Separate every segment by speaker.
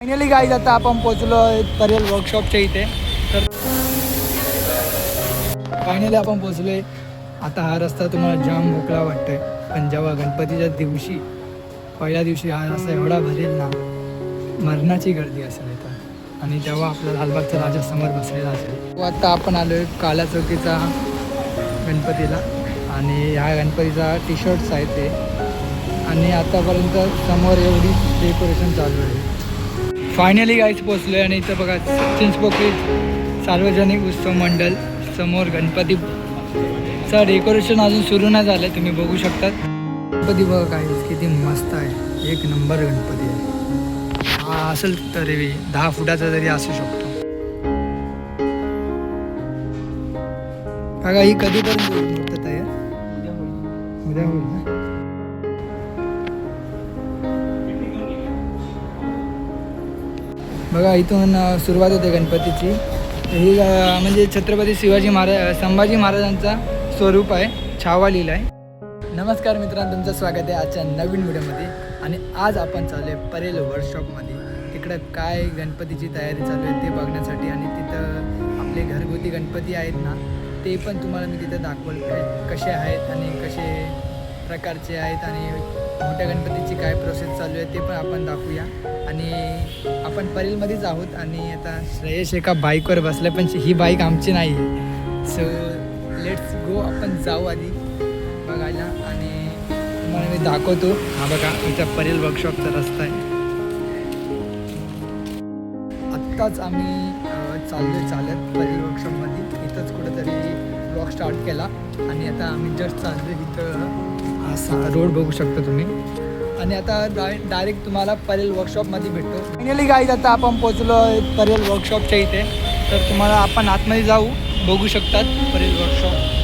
Speaker 1: Finally guys आता आपण पोचलो परेल वर्कशॉपच्या इथे. तर फायनली आपण पोचलोय आता हा रस्ता तुम्हाला जाम मोकळा वाटतोय. पण जेव्हा गणपतीच्या दिवशी पहिल्या दिवशी हा रस्ता एवढा भरेल ना मरणाची गर्दी असेल इथं. आणि जेव्हा आपला लालबागचा राजा समोर बसलेला असेल तो आता आपण आलोय काला चौकीचा गणपतीला. आणि ह्या गणपतीचा टी शर्ट्स आहे ते. आणि आतापर्यंत समोर एवढी डेकोरेशन चालू आहे. फायनली गाईच आहे आणि इथं बघा चिंचपोकळी सार्वजनिक उत्सव मंडळ समोर गणपती. गणपतीचं डेकोरेशन अजून सुरू नाही झालं तुम्ही बघू शकतात. गणपती बघा काय किती मस्त आहे. एक नंबर गणपती आहे. हा असेल तरी दहा फुटाचा तरी असू शकतो. काका ही कधीपर्यंत होईल तयार? उद्या होईल ना? बघा इथून सुरुवात होते गणपतीची. ही म्हणजे छत्रपती शिवाजी महाराज संभाजी महाराजांचा स्वरूप आहे छावा लिहिला आहे. नमस्कार मित्रांनो तुमचं स्वागत आहे आजच्या नवीन व्हिडिओमध्ये. आणि आज आपण चालू आहे परेल वर्कशॉपमध्ये तिकडं काय गणपतीची तयारी चालू आहे ते बघण्यासाठी. आणि तिथं आपले घरगुती गणपती आहेत ना ते पण तुम्हाला मी तिथं दाखवलं कसे आहेत आणि कसे प्रकारचे आहेत आणि मोठ्या गणपतीची काय प्रोसेस चालू आहे ते पण आपण दाखवूया. आणि आपण परेलमध्येच आहोत आणि आता श्रेयश एका बाईकवर बसलं पण ही बाईक आमची नाही आहे. सो लेट्स गो आपण जाऊ आधी बघायला. आणि तुम्हाला मी दाखवतो. हा बघा इथं परेल वर्कशॉपचा रस्ता आहे. आत्ताच आम्ही चाललो चालत परेल वर्कशॉपमध्ये इथंच कुठंतरी ब्लॉग स्टार्ट केला. आणि आता आम्ही जस्ट चाललो इथं. असा रोड बघू शकता तुम्ही. आणि आता डायरेक्ट तुम्हाला परेल वर्कशॉपमध्ये भेटतो. फायनली गाईज आता आपण पोचलो परेल वर्कशॉपच्या इथे. तर तुम्हाला आपण आतमध्ये जाऊ बघू शकतात परेल वर्कशॉप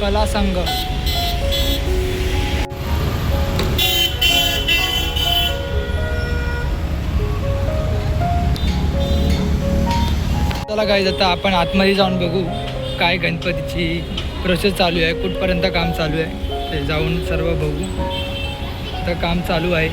Speaker 1: कला संघ. चला गाईज आता आपण आतमध्ये जाऊन बघू. काय गणपतीची प्रोसेस चालू आहे कुठपर्यंत काम चालू आहे ते जाऊन सर्व बघू. तर काम चालू आहे.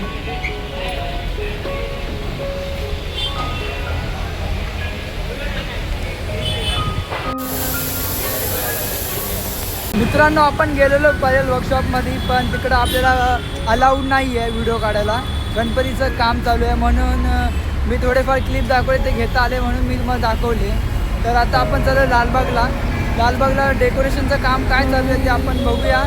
Speaker 1: मित्रांनो आपण गेलेलो परेल वर्कशॉपमध्ये पण तिकडं आपल्याला अलाउड नाही आहे व्हिडिओ काढायला. गणपतीचं काम चालू आहे म्हणून मी थोडेफार क्लिप दाखवले ते घेता आले म्हणून मी तुम्हाला दाखवले. तर आता आपण चालू लालबागला. लालबागला डेकोरेशनचं काम काय चाललं आहे ते आपण बघूया.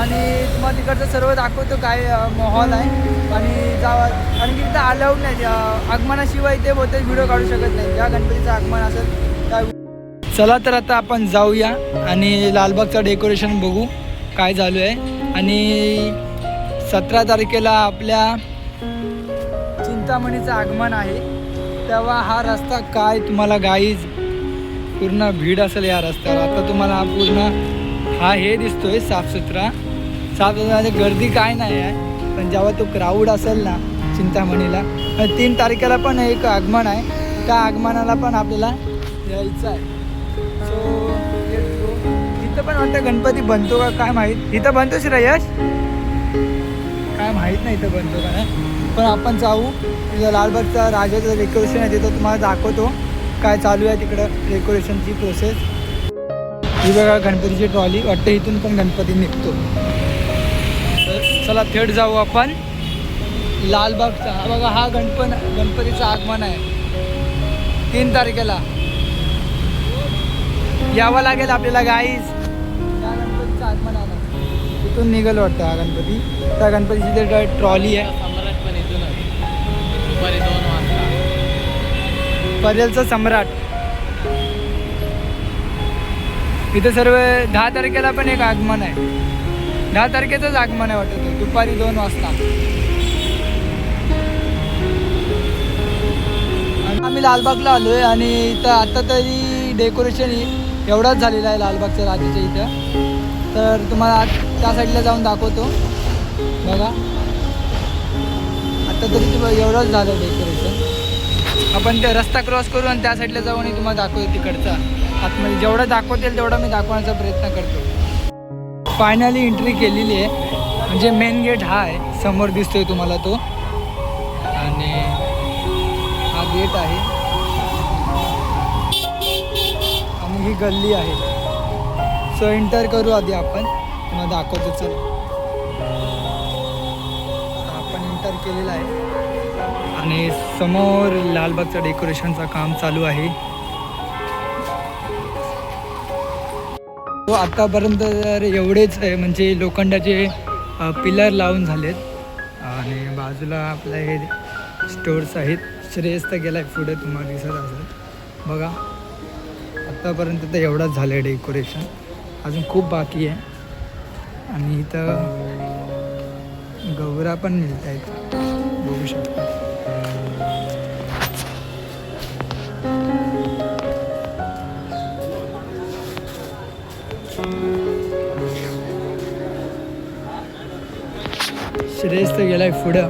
Speaker 1: आणि मग तिकडचं सर्व दाखवतो काय अं, माहोल आहे. आणि जावा कारण की तिथं अलाउड नाही. आगमनाशिवाय ते बहुतेक व्हिडिओ काढू शकत नाही. ज्या गणपतीचं आगमन असेल त्या चला तर आता आपण जाऊया आणि लालबागचं डेकोरेशन बघू काय चालू आहे. आणि सतरा तारखेला आपल्या चिंतामणीचं आगमन आहे. तेव्हा हा रस्ता काय तुम्हाला गाईज पूर्ण भीड असेल या रस्त्यावर. आता तुम्हाला हा पूर्ण हा हे दिसतोय साफसुथरा. साफसुथरा म्हणजे गर्दी काय नाही आहे पण जेव्हा तो क्राऊड असेल ना चिंतामणीला आणि तीन तारखेला पण एक आगमन आहे. त्या आगमनाला पण आपल्याला यायचं आहे. सो तिथं पण वाटतं गणपती बनतो का काय माहीत? इथं बनतो श्रेयश काय माहीत नाही इथं बनतो का पण आपण जाऊ. तिथं लालबागचा राजाचं डेकोरेशन आहे तिथं तुम्हाला दाखवतो. काय चालू आहे तिकडं डेकोरेशनची प्रोसेस ही बघा गणपतीची ट्रॉली वाटतं इथून पण गणपती निघतो. चला थेट जाऊ आपण. लालबागचा हा बघा हा गणपन गणपतीचं आगमन आहे. तीन तारखेला. यावं लागेल आपल्याला गाईज त्या गणपतीचं आगमन आलं. तिथून निघाल वाटतं हा गणपती. त्या गणपतीची ते ट्रॉली आहे. परेलचा सम्राट. इथं सर्व दहा तारखेला पण एक आगमन आहे. दहा तारखेचंच आगमन आहे वाटतं दुपारी दोन वाजता. आम्ही लालबागला आलोय आणि इथं आता तरी डेकोरेशन एवढाच झालेलं आहे लालबागच्या राजेच्या इथं. तर तुम्हाला त्या साईडला जाऊन दाखवतो. बघा. आता तरी एवढंच झालं डेकोरेशन आपण ते रस्ता क्रॉस करू आणि त्या साईडला जाऊ आणि तुम्हाला दाखवतो तिकडचा. आतमध्ये म्हणजे जेवढं दाखवतील येईल तेवढं मी दाखवण्याचा प्रयत्न करतो. फायनली एंट्री केलेली आहे. म्हणजे मेन गेट हा आहे. समोर दिसतोय तुम्हाला तो. आणि हा गेट आहे. आणि ही गल्ली आहे. सो एंटर करू आधी आपण. मग दाखवतो चल. आपण एंटर केलेला आहे. आणि समोर लालबागचं डेकोरेशनचं काम चालू आहे. तो आतापर्यंत तर एवढेच आहे म्हणजे लोखंडाचे पिलर लावून झालेत. आणि बाजूला आपल्या हे स्टोर्स आहेत. श्रेयस तर आहे पुढे तुम्हाला दिसत असेल. बघा आत्तापर्यंत तर एवढंच झालं आहे डेकोरेशन. अजून खूप बाकी आहे. आणि इथं गौरा पण मिळत आहेत बघू शकता. श्रेयस तर गेलाय पुढं.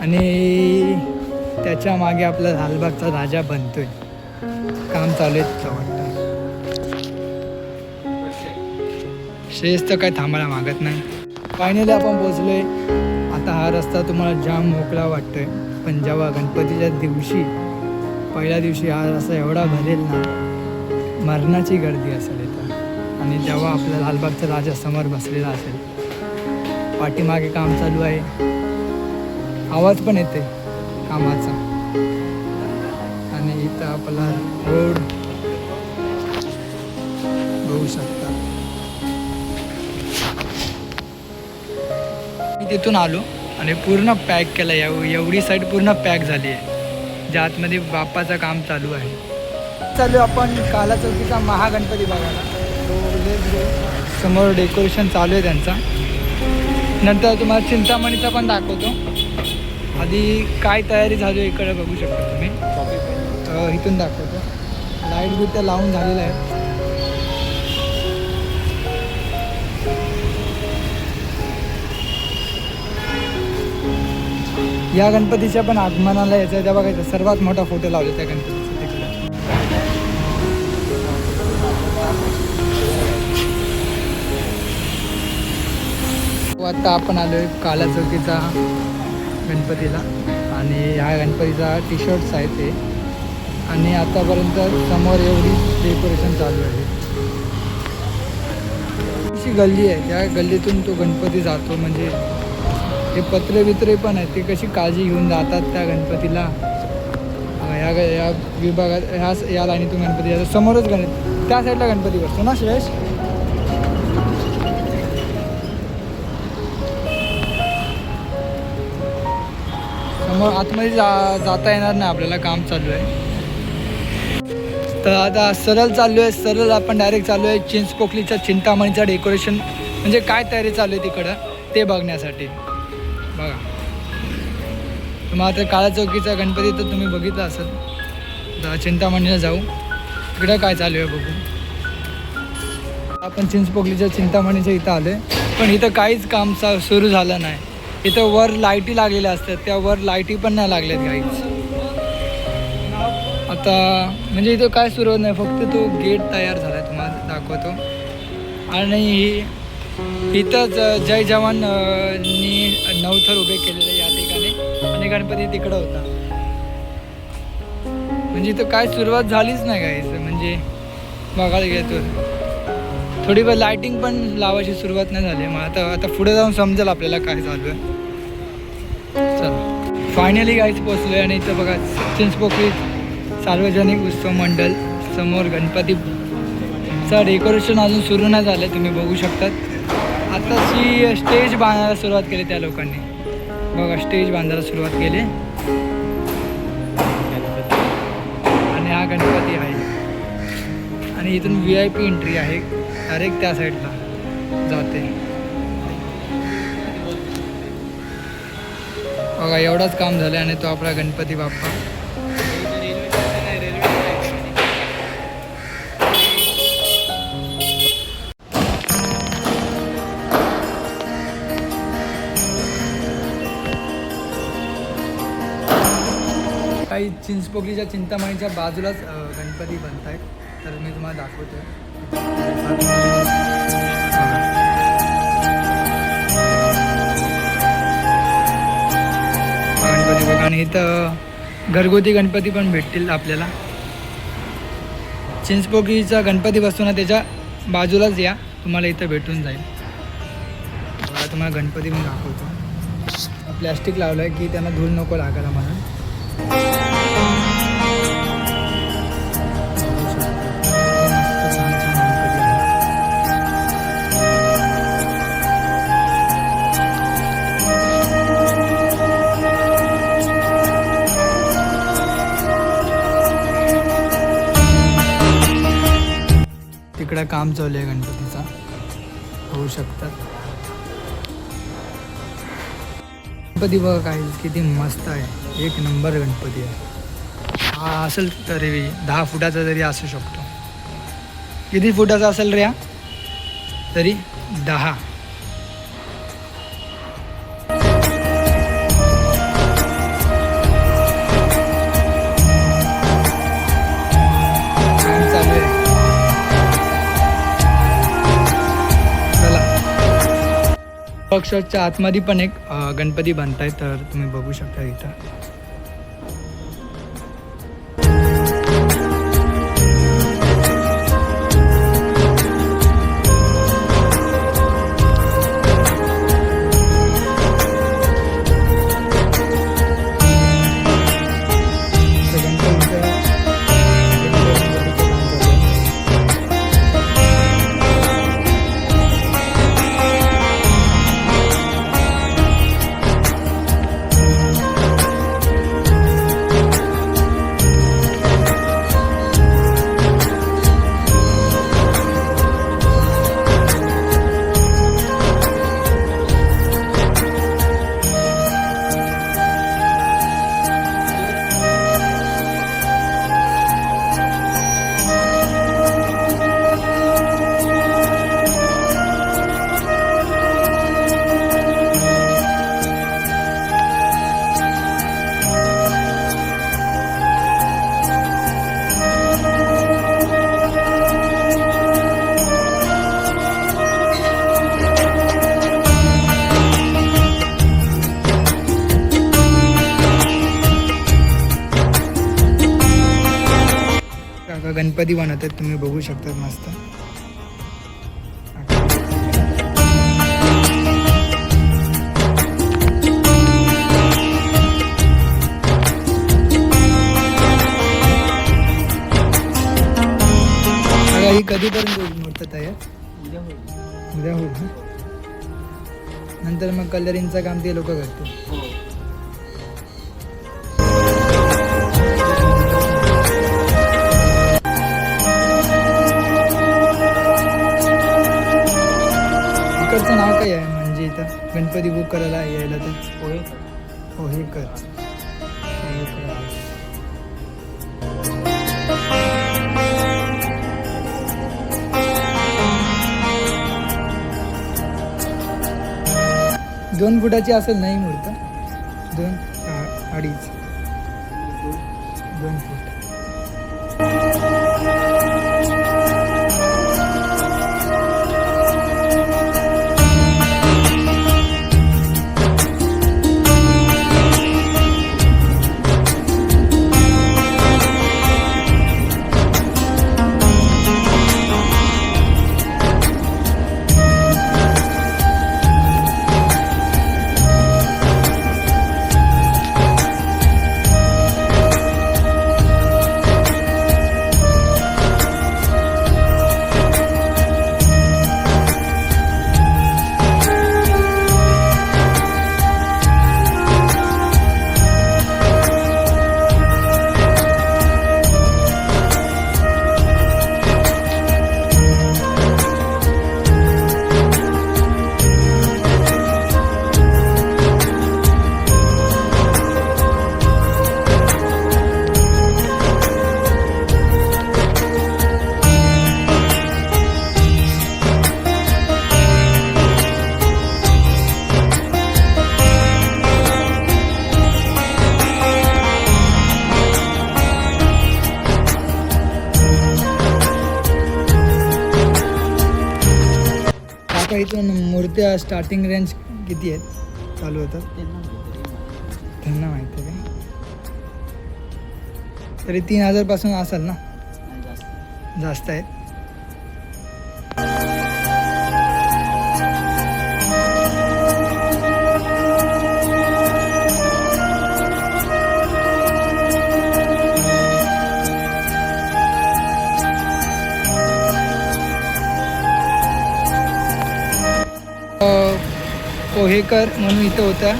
Speaker 1: आणि त्याच्यामागे आपला लालबागचा राजा बनतोय. काम चालू आहे तिथं वाटतं. श्रेयस तर काय थांबायला मागत नाही. फायनली आपण पोचलोय हा रस्ता तुम्हाला जाम मोकळा वाटतो आहे पण जेव्हा गणपतीच्या दिवशी पहिल्या दिवशी हा रस्ता एवढा भरेल ना मरणाची गर्दी असेल इथं. आणि जेव्हा आपल्या लालबागचा राजा समोर बसलेला असेल. पाठीमागे काम चालू आहे. आवाज पण येते कामाचा. आणि इथं आपला रोड बघू शकता. मी तिथून आलो. आणि पूर्ण पॅक केलं एव एवढी साईड पूर्ण पॅक झाली आहे. ज्या आतमध्ये बाप्पाचं काम चालू आहे. चालू आपण काला चौकीचा महागणपती बघायला. समोर डेकोरेशन चालू आहे त्यांचा. नंतर तुम्हाला चिंतामणीचा पण दाखवतो. आधी काय तयारी झाली आहे इकडे बघू शकता तुम्ही. इथून दाखवतो. लाइट बिट तर लावून झालेलं आहे. या गणपतीच्या पण आगमनाला यायचं त्या बघायचा. सर्वात मोठा फोटो लावला त्या गणपतीचा तिकडे. हो, आता आपण आलो आहे काला चौकीचा गणपतीला. आणि ह्या गणपतीचा टी शर्ट्स आहे ते. आणि आतापर्यंत समोर एवढी डेकोरेशन चालू आहे. अशी गल्ली आहे. त्या गल्लीतून तो गणपती जातो. म्हणजे हे पत्रे बित्रे पण आहेत. ते कशी काळजी घेऊन जातात त्या गणपतीला. या ग- या विभागात ह्या या लाईनीतून गणपती जातो समोरच गणपती त्या साईडला गणपती बसतो ना श्रेयश समोर आतमध्ये जा जाता येणार नाही आपल्याला काम चालू आहे. तर आता सरळ चाललो आहे सरळ आपण डायरेक्ट चालू आहे. चिंचपोकलीचा चिंतामणीचं डेकोरेशन म्हणजे काय तयारी चालू आहे तिकडं ते बघण्यासाठी. मग आता काळा चौकीचा गणपती तर तुम्ही बघितला असेल. तर चिंतामणीला जाऊ. तिकडं काय चालू आहे बघू. आपण चिंचपोकलीच्या चिंतामणीच्या इथं आलो आहे पण इथं काहीच काम चा सुरू झालं नाही. इथं वर लाईटी लागलेल्या असतात. त्या वर लाईटी पण नाही लागल्यात काहीच. आता म्हणजे इथं काय सुरू होत नाही. फक्त तो गेट तयार झाला आहे तुम्हाला दाखवतो. आणि ही- इथंच जय जवान नी नवथर उभे केलेले या गणपती तिकडं होता. म्हणजे इथं काय सुरुवात झालीच नाही काय म्हणजे बघायला गेलो थोडीफार लायटिंग पण लावायची सुरुवात नाही झाली. मग आता आता पुढे जाऊन समजेल आपल्याला काय चालू आहे चला. फायनली गाईच पोचलो आणि इथं बघा चिंचपोकळी सार्वजनिक उत्सव मंडळ समोर गणपती गणपतीचा डेकोरेशन अजून सुरू नाही झालं तुम्ही बघू शकतात. आताची स्टेज बांधायला सुरुवात केली त्या लोकांनी. बघा स्टेज बांधायला सुरुवात केली. आणि हा गणपती आहे. आणि इथून व्ही आय पी एंट्री आहे. डायरेक्ट त्या साईडला जाते. बघा एवढंच काम झालं आणि तो आपला गणपती बाप्पा. काही चिंचपोकलीच्या चिंतामणीच्या बाजूलाच गणपती बनत आहेत तर मी तुम्हाला दाखवतो आणि इथं घरगुती गणपती पण भेटतील आपल्याला. चिंचपोकीचा गणपती बसतो ना त्याच्या बाजूलाच या. तुम्हाला इथं भेटून जाईल. तुम्हाला गणपती मी दाखवतो. प्लॅस्टिक लावलं आहे की त्यांना धूळ नको लागायला म्हणून. काम चालू आहे गणपतीचा. होऊ शकतात गणपती बघा काय किती मस्त आहे. एक नंबर गणपती आहे. हा असेल तरी दहा फुटाचा जरी असू शकतो. किती फुटाचा असेल रे हा तरी दहा. वर्कशॉपच्या आतमध्ये पण एक गणपती बनताय तर तुम्ही बघू शकता इथं. काका गणपती बनवतात तुम्ही बघू शकता मस्त. ही कधीपर्यंत होईल तयार? उद्या होईल. नंतर मग कलरिंगचं काम ते लोक करतील. इकडचं नाव काय आहे? म्हणजे इथं गणपती बुक करायला यायला तर. हो हे कर. दोन फुटाची असेल नाही मूर्त? दोन अडीच. का इथून मूर्त्या स्टार्टिंग रेंज किती आहेत? चालू होतात. त्यांना माहिती आहे का? तरी तीन हजारपासून असाल ना?
Speaker 2: जास्त
Speaker 1: आहेत. पोहेकर म्हणून इथं होता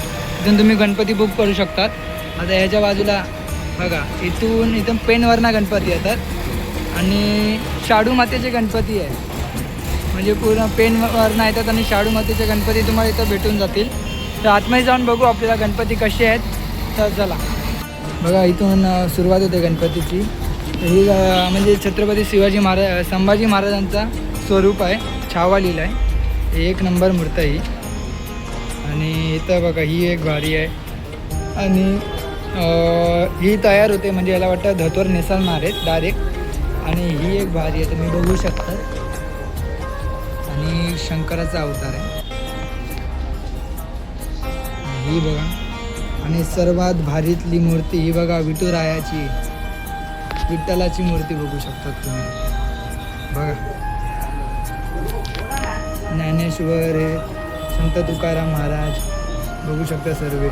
Speaker 1: इथून तुम्ही गणपती बुक करू शकतात. आता ह्याच्या बाजूला बघा इथून इथून पेनवरना गणपती येतात. आणि शाडू मातेचे गणपती आहे म्हणजे पूर्ण पेनवरनं येतात आणि शाडू मातेचे गणपती तुम्हाला इथं भेटून जातील. तर आतमध्ये जाऊन बघू आपल्याला गणपती कसे आहेत. तर चला. बघा इथून सुरुवात होते गणपतीची. तर ही म्हणजे छत्रपती शिवाजी महाराज संभाजी महाराजांचा स्वरूप आहे. छावा लिहिला आहे एक नंबर मूर्त ही. आणि इथं बघा ही एक भारी आहे. आणि ही तयार होते म्हणजे याला वाटतं धतोर नेसलणार आहेत डायरेक्ट आणि ही एक भारी आहे तुम्ही बघू शकता. आणि शंकराचा अवतार आहे. ही बघा. आणि सर्वात भारीतली मूर्ती ही बघा विठुरायाची विठ्ठलाची मूर्ती बघू शकतात तुम्ही. बघा. ज्ञानेश्वर हे संत तुकाराम महाराज बघू शकता सर्व.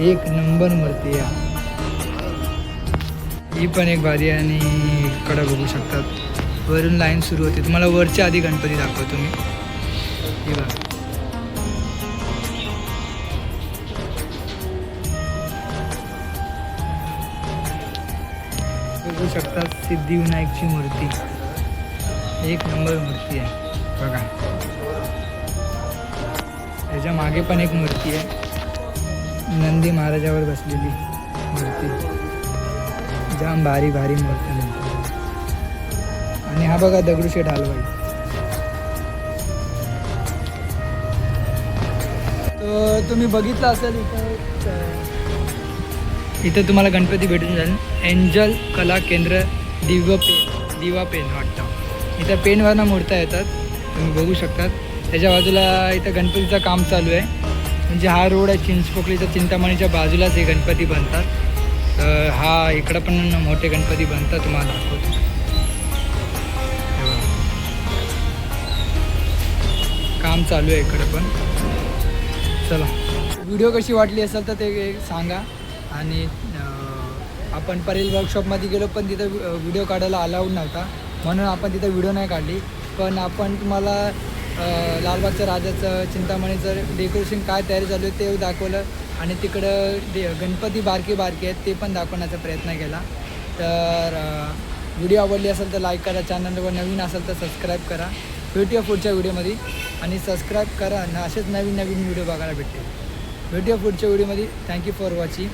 Speaker 1: एक नंबर मूर्ती आहे. ही पण एक भारी आणि इकडं बघू शकतात. वरून लाईन सुरू होते. तुम्हाला वरच्या आधी गणपती दाखवतो मी. हे बघा. बघू शकतात सिद्धिविनायकची मूर्ती. एक नंबर मूर्ती आहे. बघा. त्याच्यामागे पण एक मूर्ती आहे. नंदी महाराजावर बसलेली मूर्ती. जाम भारी भारी मूर्ती आणि हा बघा दगडूशेठ हलवाई. तर तुम्ही बघितलं असेल इथं इथं तुम्हाला गणपती भेटून जाईल. एंजल कला केंद्र दिव्य पेन दिवा पेन वाटतं. इथं पेनवरनं मूर्त्या येतात. तुम्ही बघू शकतात. त्याच्या बाजूला इथं गणपतीचं काम चालू आहे. म्हणजे हा रोड आहे चिंचपोकलीचा चिंतामणीच्या बाजूलाच हे गणपती बनतात. तर हा इकडं पण मोठे गणपती बनतात तुम्हाला दाखवतो. काम चालू आहे इकडं पण. चला. व्हिडिओ कशी वाटली असेल तर ते सांगा. आणि आपण परेल वर्कशॉपमध्ये गेलो पण तिथं व्हिडिओ काढायला अलाउड नव्हता. म्हणून आपण तिथं व्हिडिओ नाही काढली. पण आपण तुम्हाला लालबागच्या राजाचं चिंतामणीचं डेकोरेशन काय तयारी चालू आहे ते दाखवलं. आणि तिकडं डे गणपती बारकी बारकी आहेत ते पण दाखवण्याचा प्रयत्न केला. तर व्हिडिओ आवडली असेल तर लाईक करा चॅनलवर नवीन असेल तर सबस्क्राईब करा. भेटूया पुढच्या व्हिडिओमध्ये. आणि सबस्क्राईब करा आणि असेच नवीन नवीन व्हिडिओ बघायला भेटतील. भेटूया पुढच्या व्हिडिओमध्ये. Thank you for watching